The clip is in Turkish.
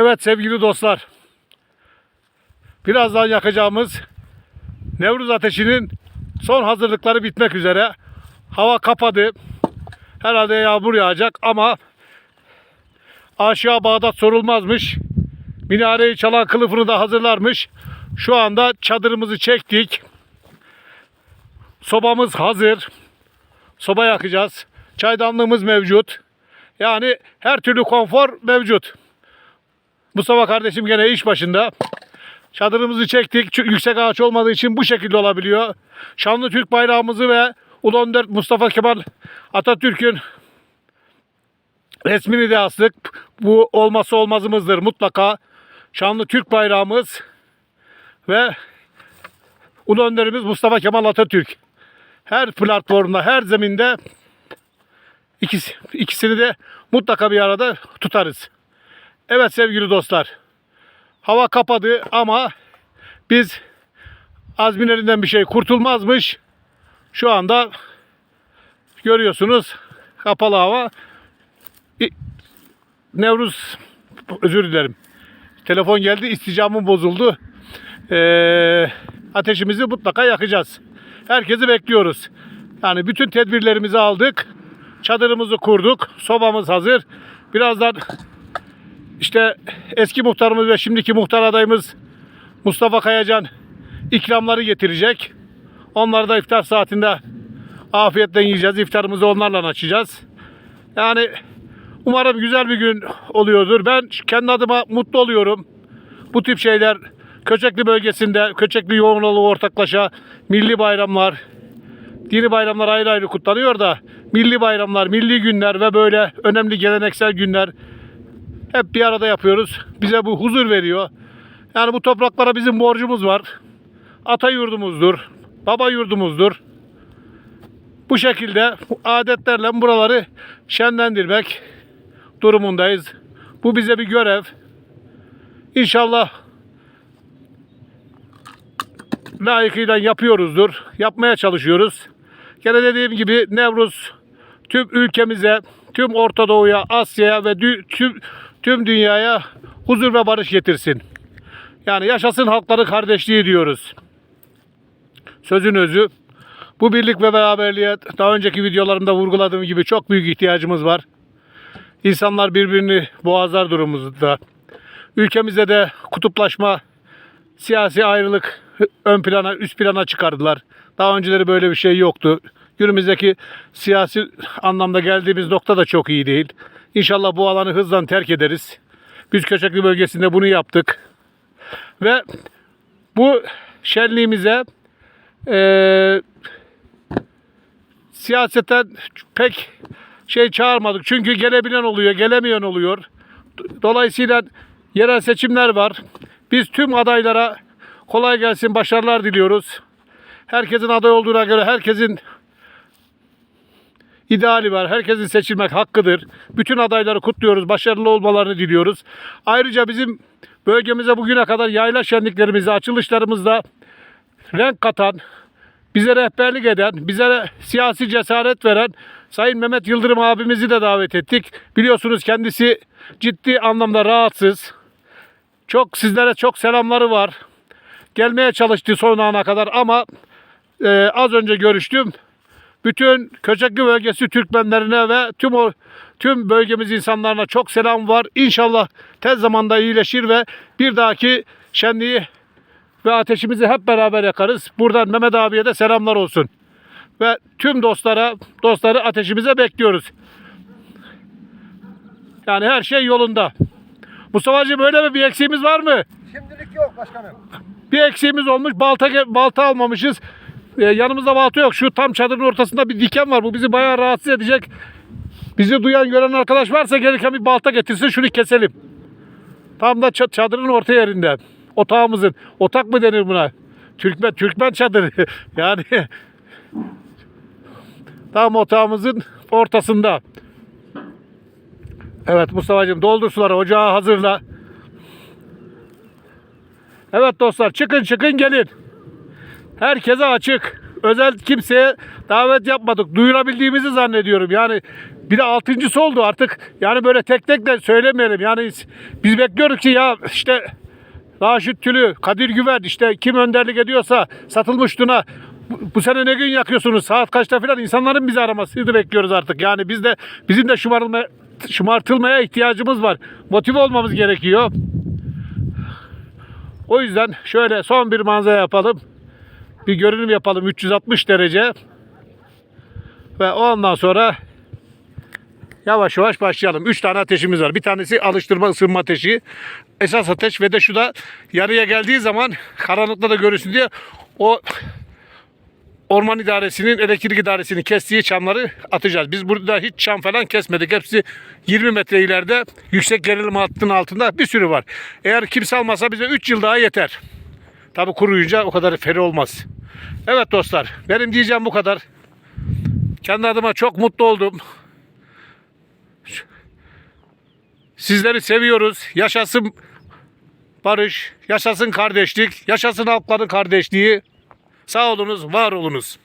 Evet sevgili dostlar. Birazdan yakacağımız Nevruz ateşinin son hazırlıkları bitmek üzere. Hava kapadı. Herhalde yağmur yağacak ama aşağı Bağdat sorulmazmış. Minareyi çalan kılıfını da hazırlarmış. Şu anda çadırımızı çektik. Sobamız hazır. Soba yakacağız. Çaydanlığımız mevcut. Yani her türlü konfor mevcut. Mustafa kardeşim gene iş başında. Çadırımızı çektik. Çünkü yüksek ağaç olmadığı için bu şekilde olabiliyor. Şanlı Türk bayrağımızı ve Ulu Önder Mustafa Kemal Atatürk'ün resmini de astık. Bu olmazsa olmazımızdır mutlaka. Şanlı Türk bayrağımız ve Ulu Önderimiz Mustafa Kemal Atatürk. Her platformda, her zeminde ikisi, ikisini de mutlaka bir arada tutarız. Evet sevgili dostlar. Hava kapadı ama biz Azmin elinden bir şey kurtulmazmış. Şu anda görüyorsunuz kapalı hava. Nevruz özür dilerim. Telefon geldi isticamım bozuldu. Ee, ateşimizi mutlaka yakacağız. Herkesi bekliyoruz. Yani bütün tedbirlerimizi aldık. Çadırımızı kurduk. Sobamız hazır. Birazdan işte eski muhtarımız ve şimdiki muhtar adayımız Mustafa Kayacan ikramları getirecek. Onları da iftar saatinde afiyetle yiyeceğiz. İftarımızı onlarla açacağız. Yani umarım güzel bir gün oluyordur. Ben kendi adıma mutlu oluyorum. Bu tip şeyler Köçekli bölgesinde, Köçekli yoğunluğu ortaklaşa milli bayramlar, dini bayramlar ayrı ayrı kutlanıyor da milli bayramlar, milli günler ve böyle önemli geleneksel günler hep bir arada yapıyoruz. Bize bu huzur veriyor. Yani bu topraklara bizim borcumuz var. Ata yurdumuzdur, baba yurdumuzdur. Bu şekilde adetlerle buraları şenlendirmek durumundayız. Bu bize bir görev. İnşallah layıkıyla yapıyoruzdur. Yapmaya çalışıyoruz. Gene dediğim gibi Nevruz tüm ülkemize, tüm Orta Doğu'ya, Asya'ya ve tüm, tüm dünyaya huzur ve barış getirsin. Yani yaşasın halkları kardeşliği diyoruz. Sözün özü. Bu birlik ve beraberliğe daha önceki videolarımda vurguladığım gibi çok büyük ihtiyacımız var. İnsanlar birbirini boğazlar durumumuzda. Ülkemizde de kutuplaşma, siyasi ayrılık ön plana, üst plana çıkardılar. Daha önceleri böyle bir şey yoktu. Günümüzdeki siyasi anlamda geldiğimiz nokta da çok iyi değil. İnşallah bu alanı hızla terk ederiz. Biz Köçekli bölgesinde bunu yaptık. Ve bu şenliğimize eee siyaseten pek şey çağırmadık. Çünkü gelebilen oluyor, gelemeyen oluyor. Dolayısıyla yerel seçimler var. Biz tüm adaylara kolay gelsin, başarılar diliyoruz. Herkesin aday olduğuna göre herkesin ideali var. Herkesin seçilmek hakkıdır. Bütün adayları kutluyoruz. Başarılı olmalarını diliyoruz. Ayrıca bizim bölgemize bugüne kadar yayla şenliklerimizde, açılışlarımızda renk katan, bize rehberlik eden, bize siyasi cesaret veren Sayın Mehmet Yıldırım abimizi de davet ettik. Biliyorsunuz kendisi ciddi anlamda rahatsız. Çok sizlere çok selamları var. Gelmeye çalıştı son ana kadar ama e, az önce görüştüm. Bütün Köçekli bölgesi Türkmenlerine ve tüm o tüm bölgemiz insanlarına çok selam var. İnşallah tez zamanda iyileşir ve bir dahaki şenliği ve ateşimizi hep beraber yakarız. Buradan Mehmet abiye de selamlar olsun. Ve tüm dostlara, dostları ateşimize bekliyoruz. Yani her şey yolunda. Mustafa'cığım öyle mi? Bir eksiğimiz var mı? Şimdilik yok başkanım. Bir eksiğimiz olmuş. Balta balta almamışız. Ee, yanımızda balta yok. Şu tam çadırın ortasında bir diken var. Bu bizi bayağı rahatsız edecek. Bizi duyan gören arkadaş varsa gelirken bir balta getirsin şunu keselim. Tam da ça- çadırın orta yerinde. Otağımızın. Otak mı denir buna? Türkmen, Türkmen çadırı. yani tam otağımızın ortasında. Evet Mustafa'cığım doldur suları. Ocağı hazırla. Evet dostlar çıkın çıkın gelin. Herkese açık. Özel kimseye davet yapmadık. Duyurabildiğimizi zannediyorum. Yani Bir de altıncısı oldu artık. Yani böyle tek tek de söylemeyelim. Yani biz bekliyoruz ki ya işte Raşit Tülü, Kadir Güven işte kim önderlik ediyorsa satılmış Duna bu, sene ne gün yakıyorsunuz saat kaçta falan insanların bizi aramasını bekliyoruz artık. Yani biz de bizim de şımarılma, şımartılmaya ihtiyacımız var. Motive olmamız gerekiyor. O yüzden şöyle son bir manzara yapalım. Bir görünüm yapalım 360 derece. Ve ondan sonra yavaş yavaş başlayalım. 3 tane ateşimiz var. Bir tanesi alıştırma ısınma ateşi. Esas ateş ve de şu da yarıya geldiği zaman karanlıkta da görürsün diye o Orman idaresinin, elektrik idaresinin kestiği çamları atacağız. Biz burada hiç çam falan kesmedik. Hepsi 20 metre ileride yüksek gerilim hattının altında bir sürü var. Eğer kimse almasa bize 3 yıl daha yeter. Tabi kuruyunca o kadar feri olmaz. Evet dostlar benim diyeceğim bu kadar. Kendi adıma çok mutlu oldum. Sizleri seviyoruz. Yaşasın barış, yaşasın kardeşlik, yaşasın halkların kardeşliği. Sağ olunuz, var olunuz.